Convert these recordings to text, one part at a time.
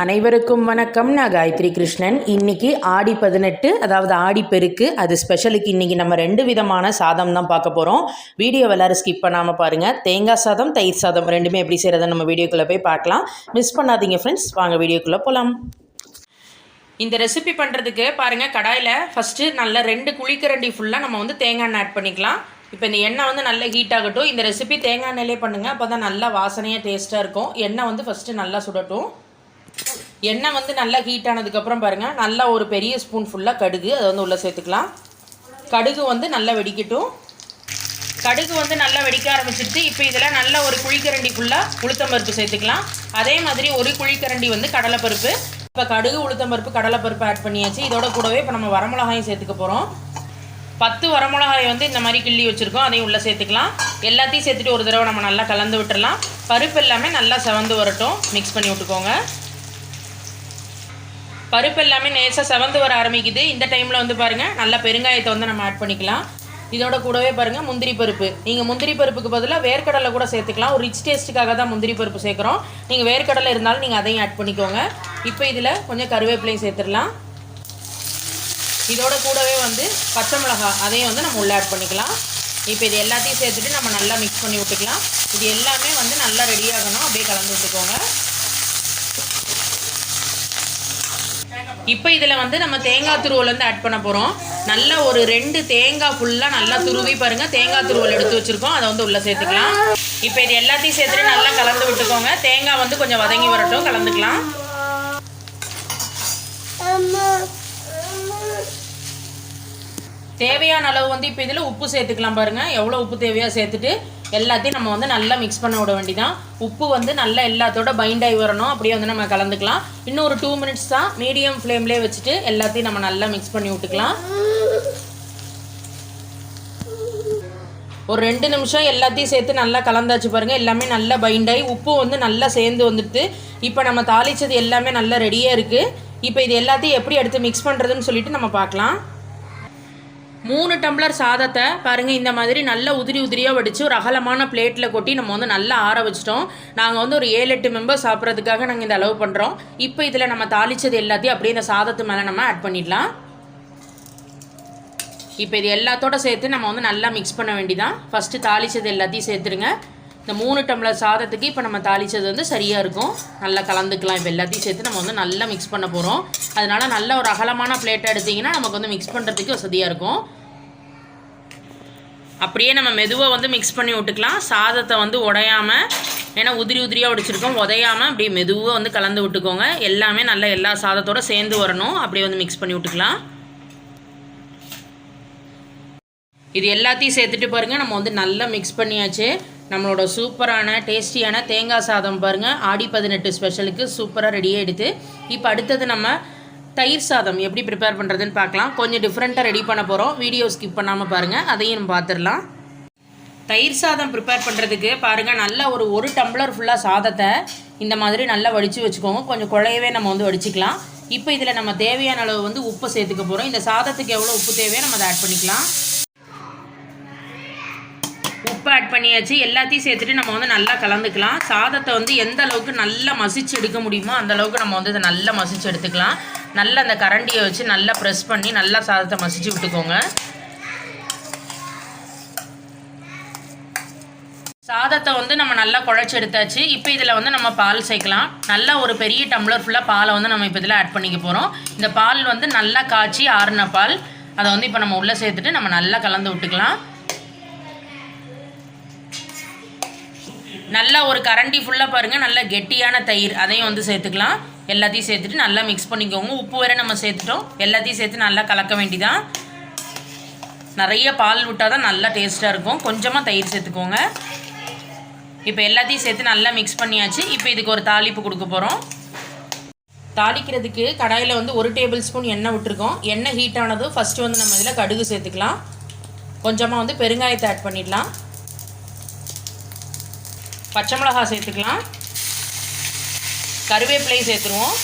அனைவருக்கும் வணக்கம். நான் காயத்ரி கிருஷ்ணன். இன்னைக்கு ஆடி பதினெட்டு அதாவது ஆடி பெருக்கு. அது ஸ்பெஷலுக்கு இன்றைக்கி நம்ம ரெண்டு விதமான சாதம் தான் பார்க்க போகிறோம் வீடியோ எல்லாரும் ஸ்கிப் பண்ணாமல் பாருங்கள் தேங்காய் சாதம் தயிர் சாதம் ரெண்டுமே எப்படி செய்கிறத நம்ம வீடியோக்குள்ளே போய் பார்க்கலாம். மிஸ் பண்ணாதீங்க ஃப்ரெண்ட்ஸ் வாங்க வீடியோக்குள்ளே போகலாம் இந்த ரெசிபி பண்ணுறதுக்கு பாருங்கள் கடாயில் ஃபஸ்ட்டு நல்ல ரெண்டு குழிக்கரண்டி ஃபுல்லாக நம்ம வந்து தேங்காய் எண்ணெய் ஆட் பண்ணிக்கலாம். இப்போ இந்த எண்ணெய் வந்து நல்ல ஹீட் ஆகட்டும். இந்த ரெசிபி தேங்காய் எண்ணெயிலே பண்ணுங்கள் அப்போ தான் நல்லா வாசனையாக டேஸ்ட்டாக இருக்கும். எண்ணெய் வந்து ஃபஸ்ட்டு நல்லா சுடட்டும். எண்ணெய் வந்து நல்லா ஹீட் ஆனதுக்கப்புறம் பாருங்கள் நல்லா ஒரு பெரிய ஸ்பூன் ஃபுல்லாக கடுகு அதை வந்து உள்ளே சேர்த்துக்கலாம். கடுகு வந்து நல்லா வெடிக்கட்டும். கடுகு வந்து நல்லா வெடிக்க ஆரம்பிச்சிருச்சு. இப்போ இதில் நல்ல ஒரு குழிக்கரண்டி ஃபுல்லாக உளுத்தம்பருப்பு சேர்த்துக்கலாம். அதே மாதிரி ஒரு குழிக்கரண்டி வந்து கடலைப்பருப்பு. இப்போ கடுகு உளுத்தம்பருப்பு கடலைப்பருப்பு ஆட் பண்ணியாச்சு. இதோட கூடவே இப்போ நம்ம வரமிளகாயும் சேர்த்துக்க போகிறோம் பத்து வரமிளகாய் வந்து இந்த மாதிரி கிள்ளி வச்சுருக்கோம். அதையும் உள்ளே சேர்த்துக்கலாம். எல்லாத்தையும் சேர்த்துட்டு ஒரு தடவை நம்ம நல்லா கலந்து விட்டுடலாம் பருப்பு எல்லாமே நல்லா செவந்து வரட்டும். மிக்ஸ் பண்ணி விட்டுக்கோங்க. பருப்பு எல்லாமே நேசாக செவந்து வர ஆரம்பிக்குது. இந்த டைமில் வந்து பாருங்கள் நல்லா பெருங்காயத்தை வந்து நம்ம ஆட் பண்ணிக்கலாம். இதோட கூடவே பாருங்கள் முந்திரி பருப்பு. நீங்கள் முந்திரி பருப்புக்கு பதிலாக வேர்க்கடலை கூட சேர்த்துக்கலாம். ஒரு ரிச் டேஸ்ட்டுக்காக தான் முந்திரி பருப்பு சேர்க்குறோம். நீங்கள் வேர்க்கடலை இருந்தாலும் நீங்கள் அதையும் ஆட் பண்ணிக்கோங்க. இப்போ இதில் கொஞ்சம் கருவேப்பிலையும் சேர்த்துடலாம். இதோட கூடவே வந்து பச்சை மிளகா அதையும் வந்து நம்ம உள்ளே ஆட் பண்ணிக்கலாம். இப்போ இது எல்லாத்தையும் சேர்த்துட்டு நம்ம நல்லா மிக்ஸ் பண்ணி விட்டுக்கலாம். இது எல்லாமே வந்து நல்லா ரெடி ஆகணும். அப்படியே கலந்து விட்டுக்கோங்க. இப்போ இதில் வந்து நம்ம தேங்காய் துருவல் வந்து ஆட் பண்ண போகிறோம் நல்ல ஒரு ரெண்டு தேங்காய் ஃபுல்லாக நல்லா துருவி பாருங்கள் தேங்காய் துருவல் எடுத்து வச்சுருக்கோம். அதை வந்து உள்ளே சேர்த்துக்கலாம். இப்போ இது எல்லாத்தையும் சேர்த்துட்டு நல்லா கலந்து விட்டுக்கோங்க. தேங்காய் வந்து கொஞ்சம் வதங்கி வரட்டும். கலந்துக்கலாம். தேவையான அளவு வந்து இப்போ இதில் உப்பு சேர்த்துக்கலாம் பாருங்கள் எவ்வளோ உப்பு தேவையோ சேர்த்துட்டு எல்லாத்தையும் நம்ம வந்து நல்லா மிக்ஸ் பண்ண விட வேண்டிதான். உப்பு வந்து நல்லா எல்லாத்தோட பைண்ட் ஆகி வரணும். அப்படியே வந்து நம்ம கலந்துக்கலாம். இன்னும் ஒரு டூ மினிட்ஸ் தான் மீடியம் ஃப்ளேம்லேயே வச்சுட்டு எல்லாத்தையும் நம்ம நல்லா மிக்ஸ் பண்ணி விட்டுக்கலாம். ஒரு ரெண்டு நிமிஷம் எல்லாத்தையும் சேர்த்து நல்லா கலந்தாச்சு பாருங்கள் எல்லாமே நல்லா பைண்ட் ஆகி உப்பு வந்து நல்லா சேர்ந்து வந்துடுது. இப்போ நம்ம தாளித்தது எல்லாமே நல்லா ரெடியாக இருக்குது இப்போ இது எல்லாத்தையும் எப்படி எடுத்து மிக்ஸ் பண்ணுறதுன்னு சொல்லிட்டு நம்ம பார்க்கலாம். மூணு டம்ளர் சாதத்தை பாருங்கள் இந்த மாதிரி நல்ல உதிரி உதிரியாக வடித்து ஒரு அகலமான பிளேட்டில் கொட்டி நம்ம வந்து நல்லா ஆற வச்சிட்டோம். நாங்கள் வந்து ஒரு ஏழு எட்டு மெம்பர் சாப்பிட்றதுக்காக நாங்கள் இந்த அளவு பண்ணுறோம் இப்போ இதில் நம்ம தாளித்தது எல்லாத்தையும் அப்படியே இந்த சாதத்து மேலே நம்ம ஆட் பண்ணிடலாம். இப்போ இது எல்லாத்தோட சேர்த்து நம்ம வந்து நல்லா மிக்ஸ் பண்ண வேண்டிதான் ஃபஸ்ட்டு தாளித்தது எல்லாத்தையும் சேர்த்துருங்க. இந்த மூணு டம்ளர் சாதத்துக்கு இப்போ நம்ம தாளித்தது வந்து சரியாக இருக்கும். நல்லா கலந்துக்கலாம். இப்போ எல்லாத்தையும் சேர்த்து நம்ம வந்து நல்லா மிக்ஸ் பண்ண போகிறோம் அதனால் நல்ல ஒரு அகலமான பிளேட்டை எடுத்திங்கன்னா நமக்கு வந்து மிக்ஸ் பண்ணுறதுக்கு வசதியாக இருக்கும். அப்படியே நம்ம மெதுவாக வந்து மிக்ஸ் பண்ணி விட்டுக்கலாம். சாதத்தை வந்து உடையாமல் ஏன்னா உதிரி உதிரியாக உடைச்சிருக்கோம் உதையாமல் அப்படியே மெதுவாக வந்து கலந்து விட்டுக்கோங்க. எல்லாமே நல்லா எல்லா சாதத்தோடு சேர்ந்து வரணும். அப்படியே வந்து மிக்ஸ் பண்ணி விட்டுக்கலாம். இது எல்லாத்தையும் சேர்த்துட்டு பாருங்கள் நம்ம வந்து நல்லா மிக்ஸ் பண்ணியாச்சு. நம்மளோட சூப்பரான டேஸ்டியான தேங்காய் சாதம் பாருங்கள் ஆடி பதினெட்டு ஸ்பெஷலுக்கு சூப்பராக ரெடியாக எடுத்து இப்போ அடுத்தது நம்ம தயிர் சாதம் எப்படி ப்ரிப்பேர் பண்ணுறதுன்னு பார்க்கலாம். கொஞ்சம் டிஃப்ரெண்ட்டாக ரெடி பண்ண போகிறோம் வீடியோ ஸ்கிப் பண்ணாமல் பாருங்கள் அதையும் நம்ம பார்த்துடலாம் தயிர் சாதம் ப்ரிப்பேர் பண்ணுறதுக்கு பாருங்கள் நல்ல ஒரு ஒரு டம்ளர் ஃபுல்லாக சாதத்தை இந்த மாதிரி நல்லா வடித்து வச்சுக்கோங்க. கொஞ்சம் குழையவே நம்ம வந்து வடிச்சிக்கலாம். இப்போ இதில் நம்ம தேவையான அளவு வந்து உப்பு சேர்த்துக்க போகிறோம் இந்த சாதத்துக்கு எவ்வளோ உப்பு தேவையோ நம்ம அதை ஆட் பண்ணிக்கலாம். ஆட் பண்ணியாச்சு. எல்லாத்தையும் சேர்த்துட்டு நம்ம வந்து நல்லா கலந்துக்கலாம். சாதத்தை வந்து எந்த அளவுக்கு நல்லா மசிச்சு எடுக்க முடியுமோ அந்த அளவுக்கு நம்ம வந்து இதை நல்லா மசிச்சு எடுத்துக்கலாம். நல்லா அந்த கரண்டியை வச்சு நல்லா ப்ரெஸ் பண்ணி நல்லா சாதத்தை மசிச்சு விட்டுக்கோங்க. சாதத்தை வந்து நம்ம நல்லா குழச்சி எடுத்தாச்சு. இப்போ இதில் வந்து நம்ம பால் சேர்க்கலாம். நல்லா ஒரு பெரிய டம்ளர் ஃபுல்லாக பாலை வந்து நம்ம இப்போ இதில் ஆட் பண்ணிக்க போகிறோம் இந்த பால் வந்து நல்லா காய்ச்சி ஆறுன பால். அதை வந்து இப்போ நம்ம உள்ளே சேர்த்துட்டு நம்ம நல்லா கலந்து விட்டுக்கலாம். நல்லா ஒரு கரண்டி ஃபுல்லாக பாருங்கள் நல்லா கெட்டியான தயிர். அதையும் வந்து சேர்த்துக்கலாம். எல்லாத்தையும் சேர்த்துட்டு நல்லா மிக்ஸ் பண்ணிக்கோங்க. உப்பு வேறு நம்ம சேர்த்துட்டோம். எல்லாத்தையும் சேர்த்து நல்லா கலக்க வேண்டிதான். நிறைய பால் விட்டால் தான் நல்லா டேஸ்ட்டாக இருக்கும். கொஞ்சமாக தயிர் சேர்த்துக்கோங்க. இப்போ எல்லாத்தையும் சேர்த்து நல்லா மிக்ஸ் பண்ணியாச்சு. இப்போ இதுக்கு ஒரு தாளிப்பு கொடுக்க போகிறோம் தாளிக்கிறதுக்கு கடாயில் வந்து ஒரு டேபிள் ஸ்பூன் எண்ணெய் விட்டுருக்கோம். எண்ணெய் ஹீட் ஆனதும் ஃபஸ்ட்டு வந்து நம்ம இதில் கடுகு சேர்த்துக்கலாம். கொஞ்சமாக வந்து பெருங்காயத்தை ஆட் பண்ணிடலாம். பச்சை மிளகா சேர்த்துக்கலாம். கருவேப்பிலையும் சேர்த்துருவோம்.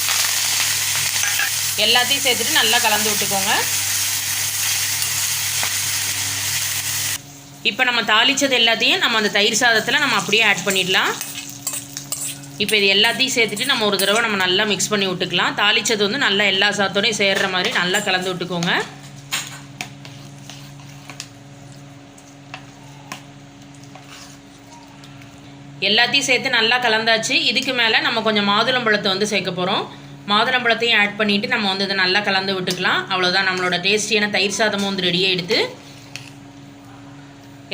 எல்லாத்தையும் சேர்த்துட்டு நல்லா கலந்து விட்டுக்கோங்க. இப்போ நம்ம தாளித்தது எல்லாத்தையும் நம்ம அந்த தயிர் சாதத்தில் நம்ம அப்படியே ஆட் பண்ணிடலாம். இப்போ இது எல்லாத்தையும் சேர்த்துட்டு நம்ம ஒரு தடவை நம்ம நல்லா மிக்ஸ் பண்ணி விட்டுக்கலாம். தாளித்தது வந்து நல்லா எல்லா சாதத்தோடையும் சேர்கிற மாதிரி நல்லா கலந்து விட்டுக்கோங்க. எல்லாத்தையும் சேர்த்து நல்லா கலந்தாச்சு. இதுக்கு மேலே நம்ம கொஞ்சம் மாதுளம்பழத்தை வந்து சேர்க்க போகிறோம் மாதுளம்பழத்தையும் ஆட் பண்ணிவிட்டு நம்ம வந்து இதை நல்லா கலந்து விட்டுக்கலாம். அவ்வளோதான் நம்மளோட டேஸ்டியான தயிர் சாதமும் வந்து ரெடியாக எடுத்து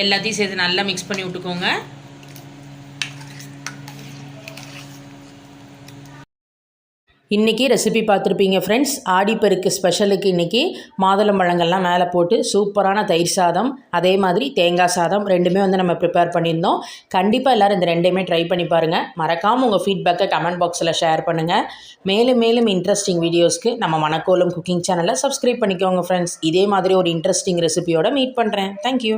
எல்லாத்தையும் சேர்த்து நல்லா மிக்ஸ் பண்ணி விட்டுக்கோங்க. இன்றைக்கி ரெசிபி பார்த்துருப்பீங்க ஃப்ரெண்ட்ஸ் ஆடிப்பெருக்கு ஸ்பெஷலுக்கு இன்றைக்கி மாதுளம்பழங்கள்லாம் மேலே போட்டு சூப்பரான தயிர் சாதம் அதே மாதிரி தேங்காய் சாதம் ரெண்டுமே வந்து நம்ம ப்ரிப்பேர் பண்ணியிருந்தோம். கண்டிப்பாக எல்லோரும் இந்த ரெண்டையுமே ட்ரை பண்ணி பாருங்கள் மறக்காமல் உங்கள் ஃபீட்பேக்கை கமெண்ட் பாக்ஸில் ஷேர் பண்ணுங்கள் மேலும் மேலும் இன்ட்ரெஸ்டிங் வீடியோஸ்க்கு நம்ம மணக்கோலம் குக்கிங் சேனலை சப்ஸ்கிரைப் பண்ணிக்கோங்க ஃப்ரெண்ட்ஸ் இதே மாதிரி ஒரு இன்ட்ரெஸ்டிங் ரெசிபியோட மீட் பண்ணுறேன் தேங்க்யூ